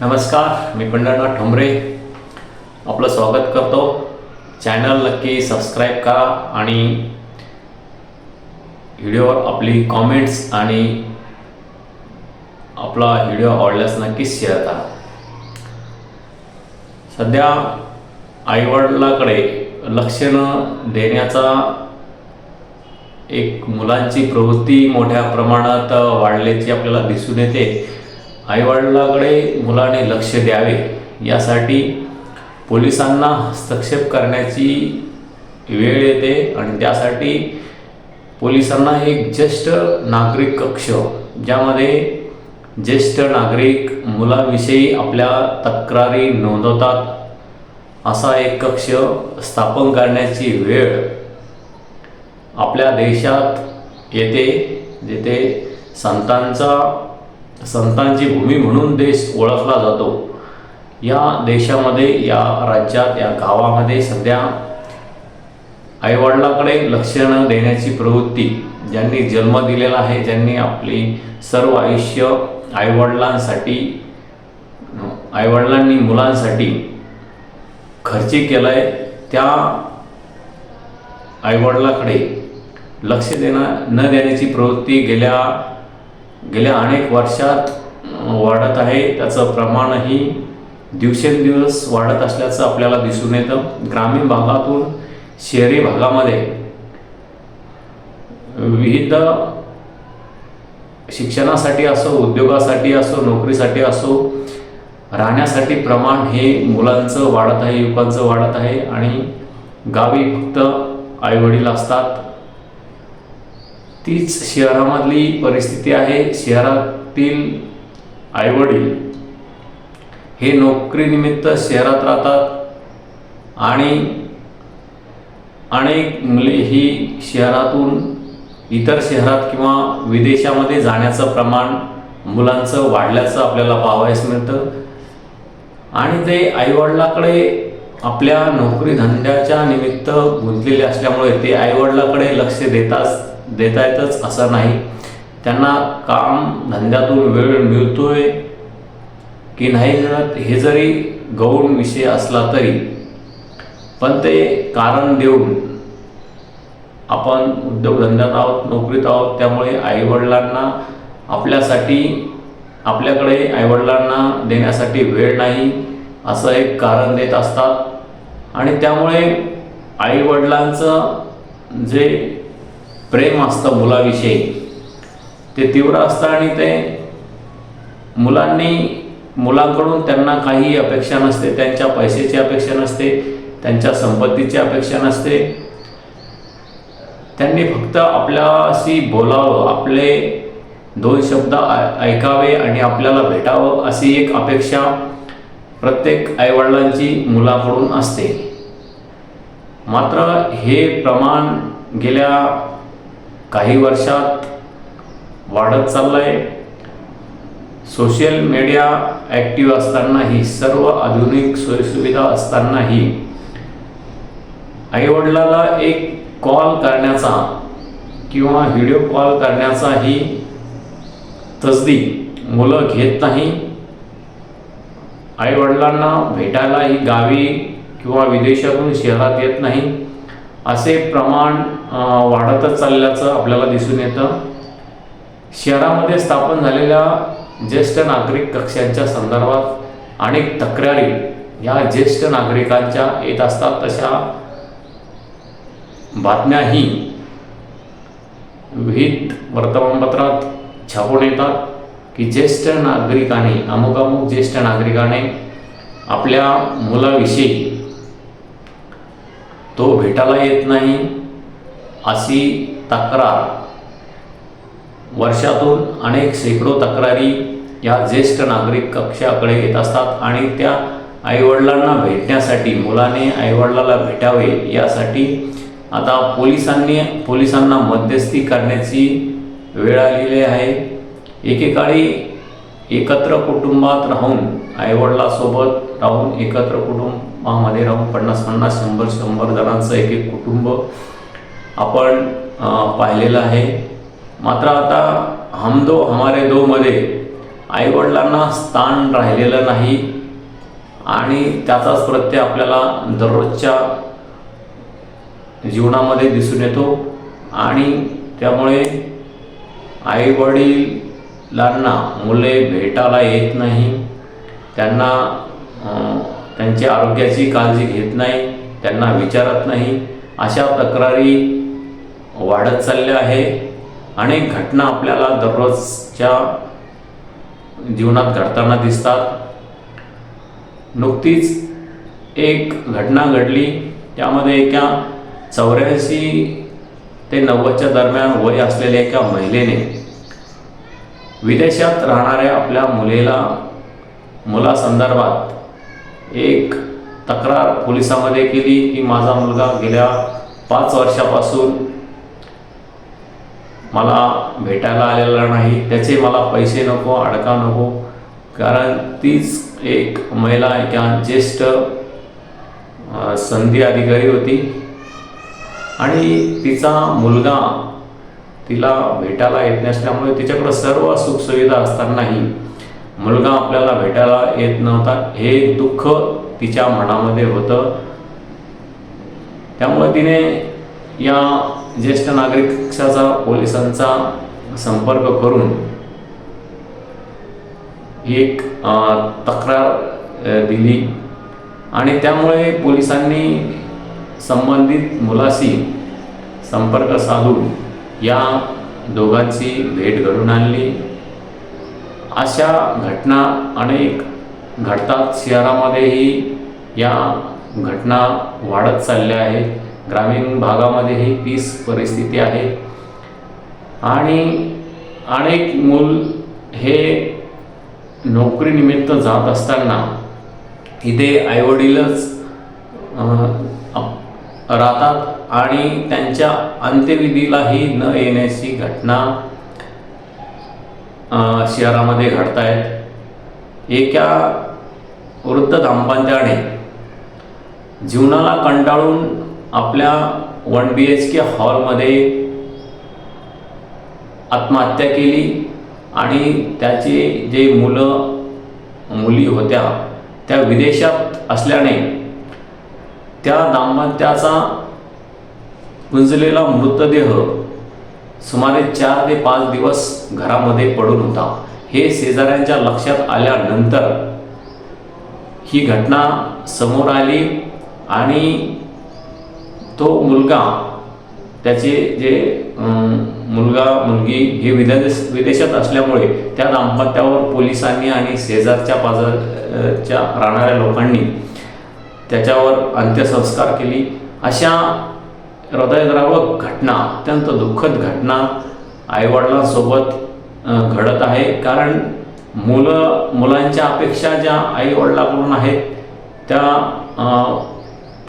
नमस्कार मी पंढरनाथ ठोंबरे. आपलं स्वागत करतो. चॅनल नक्की सबस्क्राईब करा आणि व्हिडिओवर आपली कॉमेंट्स आणि आपला व्हिडिओ आवडल्यास नक्कीच शेअर करा. सध्या आईवडिलाकडे लक्ष न देण्याचा एक मुलांची प्रवृत्ती मोठ्या प्रमाणात वाढल्याची आपल्याला दिसून येते. आईवडिलाकडे मुलाने लक्ष द्यावे यासाठी पोलिसांना हस्तक्षेप करण्याची वेळ येते आणि त्यासाठी पोलिसांना एक ज्येष्ठ नागरिक कक्ष ज्यामध्ये ज्येष्ठ नागरिक मुलाविषयी आपल्या तक्रारी नोंदवतात असा एक कक्ष स्थापन करण्याची वेळ आपल्या देशात येते जिथे संतांचा संतांची भूमी म्हणून देश ओळखला जातो. या देशामध्ये या राज्यात या गावामध्ये सध्या आईवडिलाकडे लक्ष न देण्याची प्रवृत्ती ज्यांनी जन्म दिलेला आहे ज्यांनी आपली सर्व आयुष्य आईवडिलांसाठी आईवडिलांनी मुलांसाठी खर्ची केलं आहे त्या आईवडिलाकडे लक्ष देणं न देण्याची प्रवृत्ती गेल्या गेल्या अनेक वर्षात वाढत आहे. त्याचं प्रमाणही दिवसेंदिवस वाढत असल्याचं आपल्याला दिसून येतं. ग्रामीण भागातून शहरी भागामध्ये विविध शिक्षणासाठी असो उद्योगासाठी असो नोकरीसाठी असो राहण्यासाठी प्रमाण हे मुलांचं वाढत आहे युवकांचं वाढत आहे आणि गावी फक्त आईवडील असतात. तीच शहरामधली परिस्थिती आहे. शहरातील आईवडील. हे नोकरीनिमित्त शहरात राहतात. आणि अनेक मुले ही शहरातून इतर शहरात किंवा विदेशामध्ये जाण्याचं प्रमाण मुलांचं वाढल्याचं आपल्याला पाहावयास मिळतं. आणि ते आईवडिलाकडे आपल्या नोकरी धंद्याच्या निमित्त गुंतलेले असल्यामुळे ते आईवडिलाकडे लक्ष देताच देता येतच असं नाही. त्यांना काम धंद्यातून वेळ मिळतोय की नाही हे जरी गौण विषय असला तरी पण ते कारण देऊन आपण उद्योगधंद्यात आहोत नोकरीत आहोत त्यामुळे आईवडिलांना आपल्यासाठी आपल्याकडे आईवडिलांना देण्यासाठी वेळ नाही असं एक कारण देत असतात. आणि त्यामुळे आईवडिलांचं जे प्रेम असतं मुलाविषयी. ते तीव्र असतं आणि ते मुलांनी मुलांकडून त्यांना काही अपेक्षा नसते त्यांच्या पैशाची अपेक्षा नसते त्यांच्या संपत्तीची अपेक्षा नसते. त्यांनी फक्त आपल्याशी बोलावं आपले दोन शब्द ऐ- ऐकावे आणि आपल्याला भेटावं अशी एक अपेक्षा प्रत्येक आईवडिलांची मुलाकडून असते. मात्र हे प्रमाण गेल्या काही वर्षात वाढत चाललं आहे सोशल मीडिया ॲक्टिव्ह असतानाही सर्व आधुनिक सोयीसुविधा असतानाही आईवडिलाला एक कॉल करण्याचा किंवा व्हिडिओ कॉल करण्याचाही तसदी मुलं घेत नाही. आईवडिलांना भेटायलाही गावी किंवा विदेशातून शहरात येत नाही. असे प्रमाण वाढतच चालल्याचं आपल्याला दिसून येतं. शहरामध्ये स्थापन झालेल्या ज्येष्ठ नागरिक कक्षांच्या संदर्भात अनेक तक्रारी या ज्येष्ठ नागरिकांच्या येत असतात. तशा बातम्याही विविध वर्तमानपत्रात छापून येतात की ज्येष्ठ नागरिकाने अमुक अमुक ज्येष्ठ नागरिकाने आपल्या मुलाविषयी तो भेटायला येत नाही. अशी तक्रार. वर्षातून अनेक शेकडो तक्रारी या ज्येष्ठ नागरिक कक्षाकडे येत असतात आणि त्या आईवडिलांना भेटण्यासाठी मुलाने आईवडिलाला भेटावे यासाठी आता पोलिसांनी पोलिसांना मध्यस्थी करण्याची वेळ आलेली आहे. एकेकाळी एकत्र कुटुंबात राहून आईवडिलासोबत राहून एकत्र कुटुंबामध्ये राहून पन्नास पन्नास शंभर शंभर जणांचं एक एक कुटुंब आपण पाहिलेलं आहे. मात्र आता हम दो हमारे दोमध्ये आईवडिलांना स्थान राहिलेलं नाही आणि त्याचाच प्रत्यय आपल्याला दररोजच्या जीवनामध्ये दिसून येतो आणि त्यामुळे आईवडिलांना मुले भेटायला येत नाही त्यांना त्यांच्या आरोग्याची काळजी घेत नाही त्यांना विचारत नाही. अशा तक्रारी वाढत चालले आहे. अनेक घटना आपल्याला दररोजच्या जीवनात घडताना दिसतात. नुकतीच एक घटना घडली. त्यामध्ये एका चौऱ्याऐंशी ते नव्वदच्या दरम्यान वय असलेल्या एका महिलेने विदेशात राहणाऱ्या आपल्या मुलीला मुलासंदर्भात एक तक्रार पोलिसामध्ये केली की माझा मुलगा गेल्या पाच वर्षापासून मला भेटायला आलेला नाही त्याचे मला पैसे नको अडका नको. कारण तीच एक महिला एका ज्येष्ठ संधी अधिकारी होती. आणि तिचा मुलगा तिला भेटायला येत नसल्यामुळे तिच्याकडं सर्व सुखसुविधा असतानाही मुलगा आपल्याला भेटायला येत नव्हता. हे दुःख तिच्या मनामध्ये होतं. त्यामुळे तिने या ज्येष्ठ नागरिकाचा पोलिसांचा संपर्क करून ही एक तक्रार दिली. आणि त्यामुळे पोलिसांनी संबंधित मुलाशी संपर्क साधून या दोघांची भेट घडून आणली. अशा घटना अनेक घडतात. शहरामध्येही या घटना वाढत चालल्या आहेत. ग्रामीण भागामध्येही तीच परिस्थिती आहे. आणि अनेक मूल हे नोकरीनिमित्त जात असताना इथे आईवडीलच राहतात आणि त्यांच्या अंत्यविधीलाही न येण्याची घटना शहरामध्ये घडत आहेत एका वृद्ध दाम्पत्याने जीवनाला कंटाळून आपल्या वन बी एच के हॉलमध्ये आत्महत्या केली आणि त्याचे जे मुलं मुली होत्या त्या विदेशात असल्याने त्या दाम्पत्याचा गुंजलेला मृतदेह सुमारे चार ते पाच दिवस घरामध्ये पडून होता. हे शेजाऱ्यांच्या लक्षात आल्यानंतर ही घटना समोर आली आणि तो मुलगा त्याचे जे मुलगा मुलगी हे विदेश विदेशात असल्यामुळे त्या दाम्पत्यावर पोलिसांनी आणि शेजारच्या पाजारच्या राहणाऱ्या लोकांनी त्याच्यावर अंत्यसंस्कार केली. अशा हृदयद्रावक घटना अत्यंत दुःखद घटना आईवडिलांसोबत घडत आहे. कारण मुलं मुलांच्या अपेक्षा ज्या आईवडिलाकडून आहेत त्या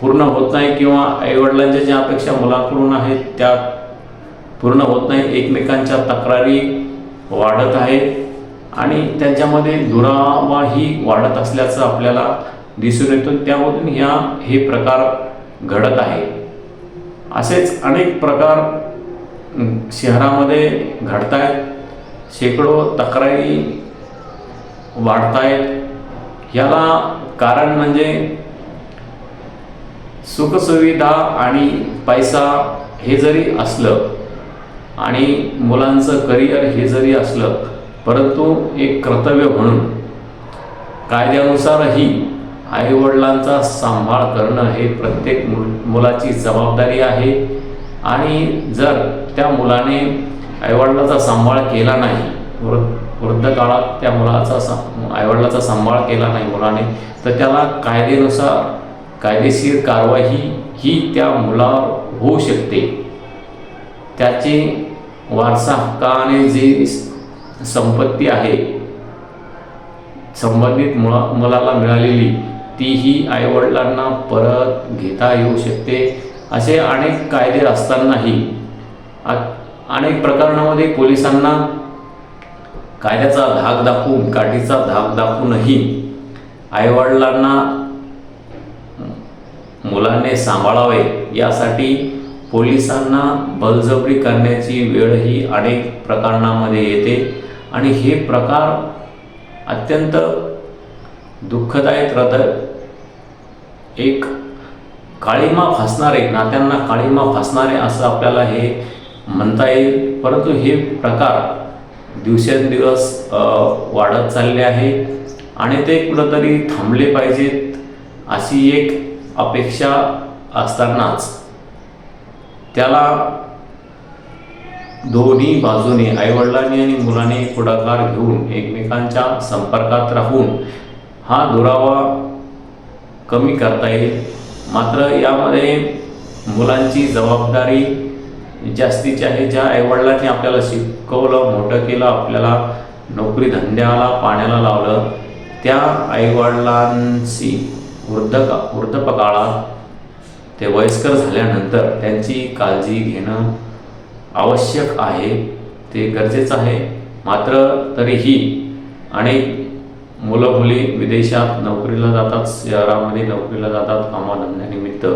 पूर्ण होत नाही किंवा आईवडिलांच्या ज्या अपेक्षा मुलांकडून आहेत त्या पूर्ण होत नाही एकमेकांच्या तक्रारी वाढत आहेत आणि त्यांच्यामध्ये दुरावाही वाढत असल्याचं आपल्याला दिसून येतं. त्यामधून ह्या हे प्रकार घडत आहे. असेच अनेक प्रकार शहरामध्ये घडत आहेत. शेकडो तक्रारी वाढत आहेत. याला कारण म्हणजे सुखसुविधा आणि पैसा हे जरी असलं आणि मुलांचं करिअर हे जरी असलं परंतु एक कर्तव्य म्हणून कायद्यानुसारही आईवडिलांचा सांभाळ करणं हे प्रत्येक मुल मुलाची जबाबदारी आहे. आणि जर त्या मुलाने आईवडिलाचा सांभाळ केला नाही वृ- वृद्ध काळात त्या मुलाचा सा आईवडिलाचा सांभाळ केला नाही मुलाने तर त्याला कायदेनुसार कायदेशीर कारवाई ही त्या मुलावर होऊ शकते. त्याची वारसा हक्काने जी संपत्ती आहे संबंधित मुला मुलाला मिळालेली तीही आईवडिलांना परत घेता येऊ शकते. असे अनेक कायदे असतानाही आ- अनेक प्रकरणामध्ये पोलिसांना कायद्याचा धाक दाखवून काठीचा धाक दाखवूनही आईवडिलांना मुलांनी सांभाळावे यासाठी पोलिसांना बळजबरी करण्याची वेळ ही अनेक प्रकरणामध्ये येते. आणि हे प्रकार अत्यंत दुःखदायक हृदय एक काळीमा फासणारे नात्यांना काळीमा फासणारे असं आपल्याला हे म्हणता येईल. परंतु हे प्रकार दिवसेंदिवस वाढत चालले आहे. आणि ते कुठंतरी थांबले पाहिजेत अशी एक अपेक्षा असतानाच त्याला दोन्ही बाजूने आईवडिलांनी आणि मुलाने पुढाकार घेऊन एकमेकांच्या संपर्कात राहून हा दुरावा कमी करता येईल. मात्र यामध्ये मुलांची जबाबदारी जास्तीची आहे. ज्या आईवडिलांनी आपल्याला शिकवलं मोठं केलं आपल्याला नोकरी धंद्याला पाण्याला लावलं त्या आईवडिलांशी वृद्ध का वृद्धपकाळात ते वयस्कर झाल्यानंतर त्यांची काळजी घेणं आवश्यक आहे ते गरजेचं आहे. मात्र तरीही अनेक मुलं मुली विदेशात नोकरीला जातात शहरामध्ये नोकरीला जातात कामाधंद्यानिमित्त.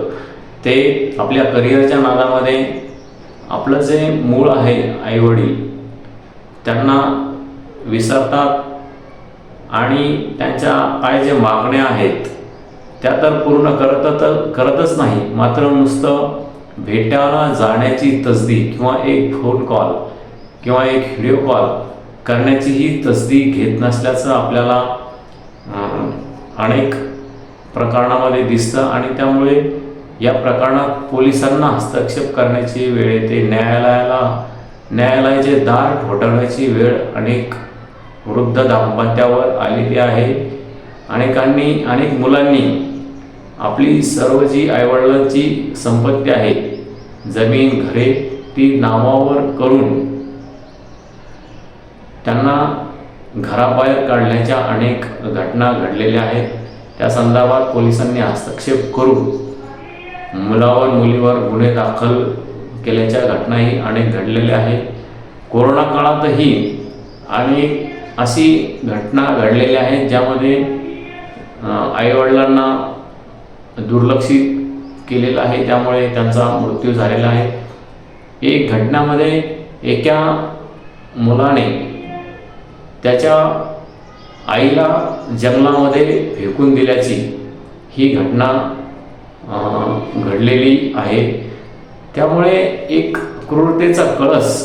ते आपल्या करिअरच्या नादामध्ये आपलं जे मूळ आहे आईवडील त्यांना विसरतात आणि त्यांच्या काय जे मागण्या आहेत त्या तर पूर्ण करत करतच नाही. मात्र नुसतं भेटायला जाण्याची तसदी किंवा एक फोन कॉल किंवा एक व्हिडिओ कॉल करण्याचीही तसदी घेत नसल्याचं आपल्याला अनेक प्रकरणामध्ये दिसतं आणि त्यामुळे या प्रकरणात पोलिसांना हस्तक्षेप करण्याची वेळ येते. न्यायालयाला न्यायालयाचे दार ठोठावण्याची वेळ अनेक वृद्ध दाम्पत्यावर आलेली आहे. अनेकांनी अनेक मुलांनी आपली सर्व जी आईवडिलांची संपत्ती आहे जमीन घरे ती नावावर करून त्यांना घराबाहेर काढण्याच्या अनेक घटना घडलेल्या आहेत. त्या संदर्भात पोलिसांनी हस्तक्षेप करून मुलावर मुलीवर गुन्हे दाखल केल्याच्या घटनाही अनेक घडलेल्या आहेत. कोरोना काळातही अनेक अशी घटना घडलेल्या आहेत ज्यामध्ये आईवडिलांना दुर्लक्षित केलेलं आहे त्यामुळे त्यांचा मृत्यू झालेला आहे. एक घटनामध्ये एका मुलाने त्याच्या आईला जंगलामध्ये फेकून दिल्याची ही घटना घडलेली आहे. त्यामुळे एक क्रूरतेचा कळस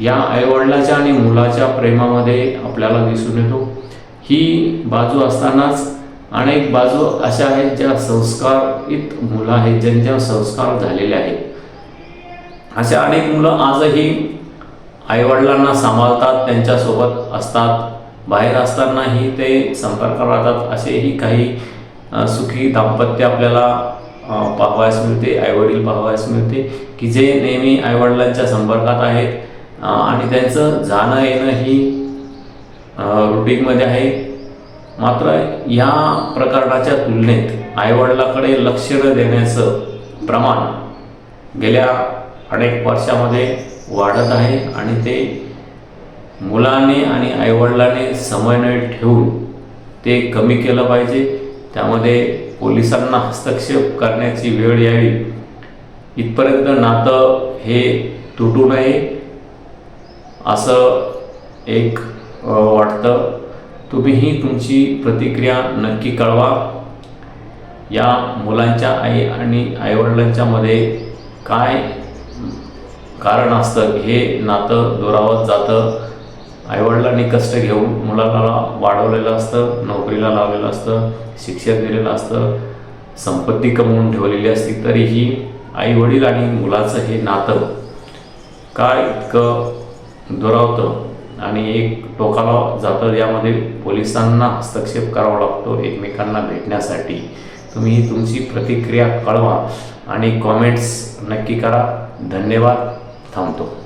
या आईवडिलाच्या आणि मुलाच्या प्रेमामध्ये आपल्याला दिसून येतो. ही बाजू असतानाच अनेक बाजू अशा आहेत ज्या संस्कारित मुलं आहेत ज्यांच्या संस्कार झालेले आहेत. अशा अनेक मुलं आजही आईवडिलांना सांभाळतात त्यांच्यासोबत असतात. बाहेर असतानाही ते संपर्क राहतात. असेही काही सुखी दाम्पत्य आपल्याला पाहावयास मिळते आईवडील पाहावयास मिळते की जे नेहमी आईवडिलांच्या संपर्कात आहेत. आणि त्यांचं जाणं येणं ही रुटीनमध्ये आहे. मात्र या प्रकरणाच्या तुलनेत आईवडिलाकडे लक्ष न देण्याचं प्रमाण गेल्या अनेक वर्षामध्ये वाढत आहे आणि ते मुलाने आणि आईवडिलाने समन्वय ठेवून ते कमी केलं पाहिजे. त्यामध्ये पोलिसांना हस्तक्षेप करण्याची वेळ यावी. इथपर्यंत नातं हे तुटू नये असं एक वाटतं. तुम्हीही तुमची प्रतिक्रिया नक्की कळवा. या मुलांच्या आई आणि आईवडिलांच्या मध्ये काय कारण असतं हे नातं दुरावत जातं. आईवडिलांनी कष्ट घेऊन मुलाला वाढवलेलं असतं नोकरीला लावलेलं असतं शिक्षण दिलेलं असतं संपत्ती कमवून ठेवलेली असती तरीही आईवडील आणि मुलाचं हे नातं काय इतकं दुरावतं? आणि एक टोकाला जातं यामध्ये पोलिसांना हस्तक्षेप करावा लागतो एकमेकांना भेटण्यासाठी. तुम्ही तुमची प्रतिक्रिया कळवा आणि कॉमेंट्स नक्की करा. धन्यवाद. थांबतो.